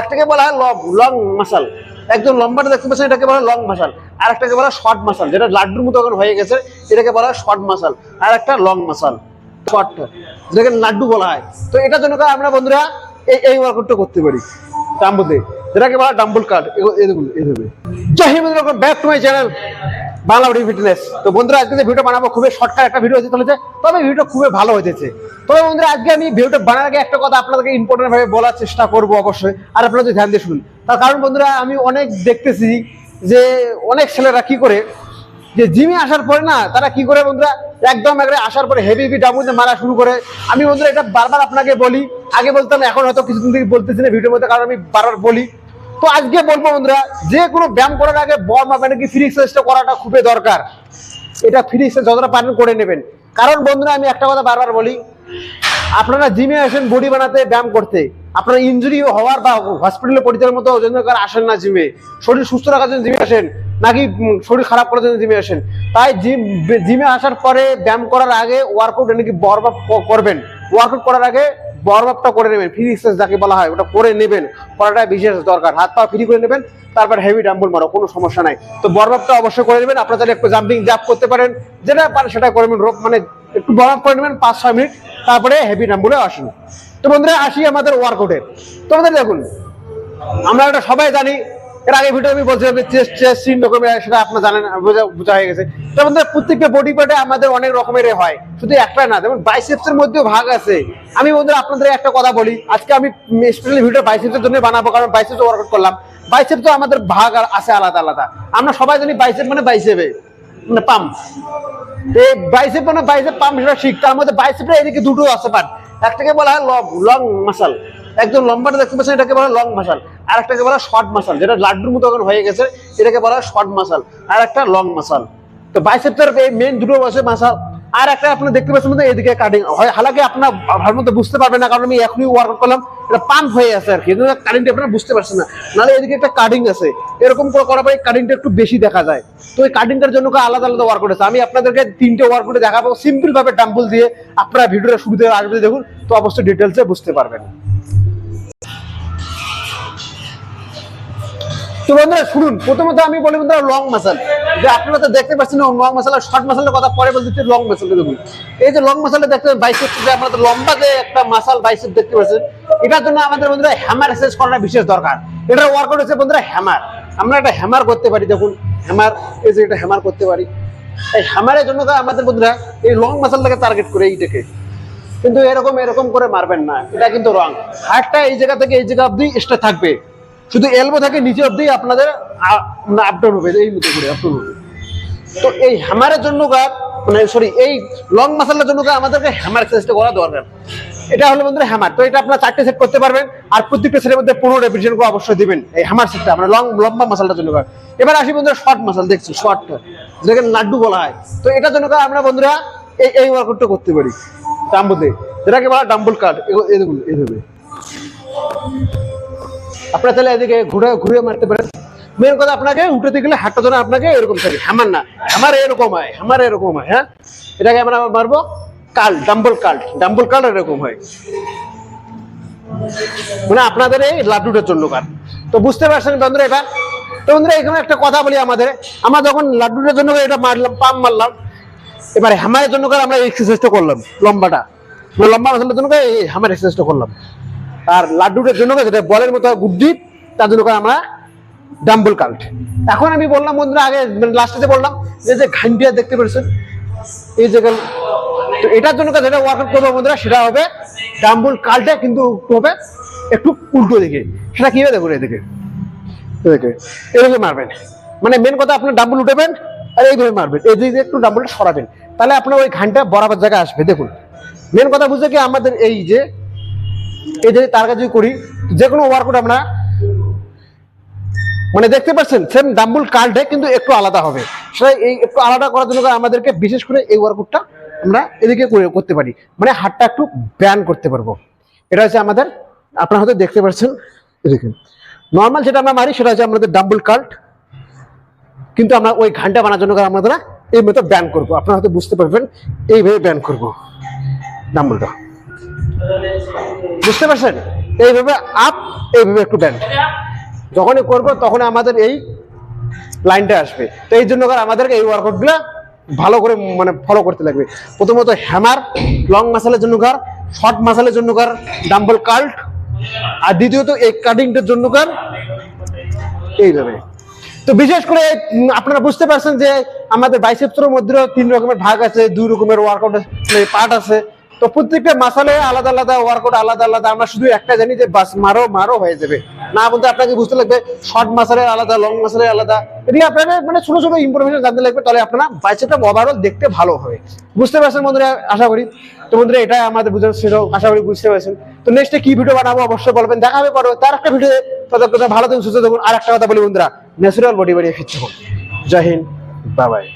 একটাকে বলা হয় লং লং মাসাল। একদম লম্বাটা দেখতে পাচ্ছেন, এটাকে বলা লং মাসাল। আর একটাকে বলা শর্ট মাসাল। যেটা লাড্ডুর মতো এখন হয়ে গেছে, এটাকে বলা হয় শর্ট মাসাল। আর একটা লং মাসাল। শর্ট। যেটাকে লাড্ডু বলা হয়। তো এটার জন্য আমরা বন্ধুরা এই এই ওয়ার্কআউটটা করতে পারি। ডাম্বুতে। যেটাকে বলা ডাম্বুল কার্ড। এই দেখুন এইভাবে Jai Hind back to my channel Bangla body fitness তো বন্ধুরা, আজকে যে ভিডিও বানাবো, খুবই শর্টকাট একটা ভিডিও হতে চলেছে, তবে ভিডিওটা খুবই ভালো হয়েছে তবে বন্ধুরা, আজকে আমি ভিডিওটা বানার আগে একটা কথা আপনাদেরকে ইম্পর্টেন্ট ভাবে বলার চেষ্টা করব অবশ্যই, আর আপনারা যদি ধ্যান দিয়ে শুনুন। তার কারণ বন্ধুরা, আমি অনেক দেখতেছি যে অনেক ছেলেরা কি করে, যে জিমে আসার পরে না, তারা কি করে বন্ধুরা, একদম একবারে আসার পরে হেভি হেভি ডাবুতে মারা শুরু করে। আমি বন্ধুরা, এটা বারবার আপনাকে বলি। আগে বলতাম, এখন হয়তো কিছুদিন থেকে বলতেছি না ভিডিওর মধ্যে, কারণ আমি বারবার বলি। তো আজকে বলব বন্ধুরা, যে কোনো ব্যায়াম করার আগে বল মাপে কি ফ্রি এক্সারসাইজটা করাটা খুবই দরকার। এটা ফ্রি এক্সারসাইজ যতটা পারেন করে নেবেন। কারণ বন্ধুরা, আমি একটা কথা বারবার বলি, আপনারা জিমে আসেন বডি বানাতে, ব্যায়াম করতে। আপনার ইঞ্জুরি হওয়ার বা হসপিটালে পরিচালনার মতো জন্য আসেন না জিমে শরীর সুস্থ রাখার জন্য জিমে আসেন, নাকি শরীর খারাপ করার জন্য জিমে আসেন। তাই জিম জিমে আসার পরে ব্যায়াম করার আগে ওয়ার্কআউট নাকি বরবাদ করবেন। ওয়ার্কআউট করার আগে বরবাদটা করে নেবেন ফ্রি এক্সারসাইজ যাকে বলা হয়, ওটা করে নেবেন। করাটা বিশেষ দরকার। হাত পা ফ্রি করে নেবেন, তারপর হেভি ডাম্বল মারো, কোনো সমস্যা নাই। তো বরবাদটা অবশ্যই করে নেবেন, আপনারা তাহলে একটু জাম্পিং জাপ করতে পারেন, যেটা পারেন সেটা করে নেবেন মানে একটু বরফ করে নেবেন, পাঁচ, ছয় মিনিট তারপরে হেভি ডাম্বলে আসুন। তো বন্ধুরা, আসি আমাদের ওয়ার্কআউটে তো আমাদের দেখুন, আমরা এটা সবাই জানি এর আগে ভিডিও আমি বলছিলাম চেস্ট চেস্ট তিন রকমের সেটা আপনারা জানেন, বোঝা হয়ে গেছে। আমাদের প্রত্যেকটা বডি পার্টে আমাদের অনেক রকমের হয়। শুধু একটা না যেমন বাইসেপসের মধ্যেও ভাগ আছে। আমি বন্ধুরা, আপনাদের একটা কথা বলি। আজকে আমি স্পেশালি ভিডিও বাইসেপসের জন্য বানাবো, কারণ বাইসেপস ওয়ার্কআউট করলাম। বাইসেপ তো আমাদের ভাগ আর আছে আলাদা আলাদা। আমরা সবাই জানি বাইসেপ মানে বাইসেপে মানে পাম্প এই বাইসেপ মানে বাইসেপ পাম্প সেটা শিখ তার মধ্যে বাইসেপের এদিকে দুটো আছে পার্ট একটাকে বলা হয় লং মাসাল একদম লম্বাটা দেখতে পাচ্ছেন, এটাকে বলা লং মাসাল আর একটাকে বলা শর্ট মাসাল যেটা লাড্ডুর মতো এখন হয়ে গেছে, এটাকে বলা শর্ট মাসাল আর একটা লং মাসাল তো বাইসেপের এই মেন দুটো আছে মাসাল আর একটা আপনি দেখতে পাচ্ছেন এদিকে কাটিং হয় হালাকি আপনার ভালো মতো বুঝতে পারবেন না, কারণ আমি এখনই ওয়ার্কআউট করলাম, এটা পাম্প হয়ে আছে আর কি কারেন্ট আপনারা বুঝতে পারছেন না। নাহলে এদিকে একটা কাটিং আছে, এরকম করে করার পরে কাটিংটা একটু বেশি দেখা যায়। তো এই কাটিংটার জন্য আলাদা আলাদা ওয়ার্কআউট আছে আমি আপনাদেরকে তিনটে ওয়ার্কআউটে দেখাবো সিম্পল ভাবে ডাম্বল দিয়ে আপনারা ভিডিওটা শুরুতে আসবে দেখুন, তো অবশ্যই ডিটেলসে বুঝতে পারবেন। তো বন্ধুরা শুনুন, প্রথমত আমি বলি বন্ধুরা লং মাসাল যে আপনারা তো দেখতে পাচ্ছেন লং আর শর্ট মাসালের কথা, পরে বলতে লং মাসাল দেখুন। এই যে লং মাসালটা দেখতে বাইসেপ যে আপনারা তো লম্বা যে একটা মাসাল বাইসেপ দেখতে পাচ্ছেন, এটার জন্য আমাদের বন্ধুরা হ্যামার এক্সারসাইজ করাটা বিশেষ দরকার। এটার ওয়ার্কআউট হচ্ছে বন্ধুরা হ্যামার আমরা একটা হ্যামার করতে পারি, দেখুন হ্যামার এই যে এটা হ্যামার করতে পারি। এই হ্যামারের জন্য তো আমাদের বন্ধুরা এই লং মাসালটাকে টার্গেট করে এইটাকে। কিন্তু এরকম এরকম করে মারবেন না, এটা কিন্তু রং হাতটা এই জায়গা থেকে এই জায়গা অব্দি এক্সট্রা থাকবে। শুধু এলবো থাকে, নিচে অব্দি আপনাদের আপডাউন হবে, এই মতো করে আপডাউন হবে। তো এই হ্যামারের জন্য গা- মানে সরি এই লং মাসালের জন্য আমাদেরকে হ্যামার এক্সারসাইজটা করা দরকার। এটা হলো বন্ধুরা হ্যামার তো এটা আপনারা চারটে সেট করতে পারবেন, আর প্রত্যেকটা সেটের মধ্যে পনেরো রেপিটেশন করে অবশ্যই দিবেন এই হ্যামার সেটটা মানে লং লম্বা মাসালটার জন্য। এবার আসি বন্ধুরা শর্ট মাসাল দেখছি শর্টটা যেটাকে লাড্ডু বলা হয়। তো এটার জন্য আমরা বন্ধুরা এই এই ওয়ার্কআউটটা করতে পারি, ডাম্বুতে। যেটাকে বলা ডাম্বল কার্ড দেখুন এইভাবে আপনারা তাহলে এদিকে ঘুরে ঘুরে মারতে পারেন। মেন কথা আপনাকে উঠেতে গেলে হাতটা ধরে আপনাকে এরকম থাকে। হ্যামার না। হ্যামার এরকম হয়। হ্যামার এরকম হয় হ্যাঁ? এটাকে আমরা মারবো। কাল ডাম্বল কাল্ট ডাম্বল কাল্ট এরকম হয়। মানে আপনাদের এই লাড্ডুটার জন্য কার। তো বুঝতে পারছেন বন্ধুরা এবার তো বন্ধুরা, এখানে একটা কথা বলি আমাদের। আমরা যখন লাড্ডুটার জন্য এটা মারলাম পাম মারলাম, এবারে হ্যামারের জন্য আমরা এক্সারসাইজটা করলাম লম্বাটা। মানে লম্বা মাসালের জন্য হ্যামার এক্সারসাইজটা করলাম। আর লাড্ডুটার জন্য যেটা বলের মতো গুড্ডি, তার জন্য আমরা ডাম্বল কাল্ট। এখন আমি বললাম বন্ধুরা, আগে লাস্টে যে বললাম যে যে ঘান্টিয়া দেখতে পেরেছেন? এই যে তো এটার জন্য যেটা ওয়ার্কআউট করব বন্ধুরা, সেটা হবে ডাম্বল কাল্টে কিন্তু হবে, একটু উল্টো দিকে। সেটা কি হবে দেখুন এদিকে? এদিকে। এদিকে মারবেন। মানে মেন কথা আপনি ডাম্বল উঠাবেন, আর এইভাবে মারবেন। এই দিকে একটু ডাম্বলটা সরাবেন। তাহলে আপনার ওই ঘানটা বরাবর জায়গায় আসবে, দেখুন। মেন কথা বুঝতে কি আমাদের এই যে যে তার কাছে করি যে কোনো ওয়ার্কআউট আমরা মানে দেখতে পাচ্ছেন সেম ডাম্বুল কাল্টে কিন্তু একটু আলাদা হবে। সেটা এই একটু আলাদা করার জন্য আমাদেরকে বিশেষ করে এই ওয়ার্কআউটটা আমরা এদিকে করতে পারি। মানে হাতটা একটু ব্যান করতে পারব। এটা হচ্ছে আমাদের, আপনারা হয়তো দেখতে পাচ্ছেন, এদিকে। নর্মাল যেটা আমরা মারি, সেটা হচ্ছে আমাদের ডাম্বুল কাল্ট কিন্তু আমরা ওই ঘানটা বানার জন্য আমরা এই মতো ব্যান করব। আপনারা হয়তো বুঝতে পারবেন, এইভাবে ব্যান করব ডাম্বুলটা বুঝতে পারছেন? এইভাবে আপ এইভাবে একটু ব্যান্ড যখনই করব তখন আমাদের এই লাইনটা আসবে। তো এই জন্য আমাদেরকে এই ওয়ার্কআউটগুলো ভালো করে মানে ফলো করতে লাগবে। প্রথমত হ্যামার লং মাসালের জন্য কার শর্ট মাসালের জন্য কার ডাম্বল কাল্ট আর দ্বিতীয়ত এই কাটিংটার জন্য কার, এইভাবে। তো বিশেষ করে আপনারা বুঝতে পারছেন যে আমাদের বাইসেপসের মধ্যে তিন রকমের ভাগ আছে, দুই রকমের ওয়ার্কআউট পার্ট আছে। তো প্রত্যেকটা মাসালে আলাদা আলাদা ওয়ার্কআউট আলাদা আলাদা। আমরা শুধু একটা জানি যে বাস মারো মারো হয়ে যাবে। না বলতে আপনাকে বুঝতে লাগবে শর্ট মাসালে আলাদা লং মাসালে আলাদা। এদিকে আপনাকে মানে ছোট ছোট ইনফরমেশন জানতে লাগবে, তাহলে আপনারা বাইসেপটা ওভারঅল দেখতে ভালো হবে। বুঝতে পারছেন বন্ধুরা? আশা করি। তো বন্ধুরা এটা আমাদের বুঝার ছিল। আশা করি বুঝতে পারছেন। তো নেক্সটে কি ভিডিও বানাবো অবশ্যই বলবেন। দেখা হবে পরে তার একটা ভিডিও ততক্ষণ ভালো থাকুন, সুস্থ থাকুন। আর একটা কথা বলি বন্ধুরা ন্যাচারাল বডি বাড়িয়ে ফিরতে জয় হিন্দ বাবাই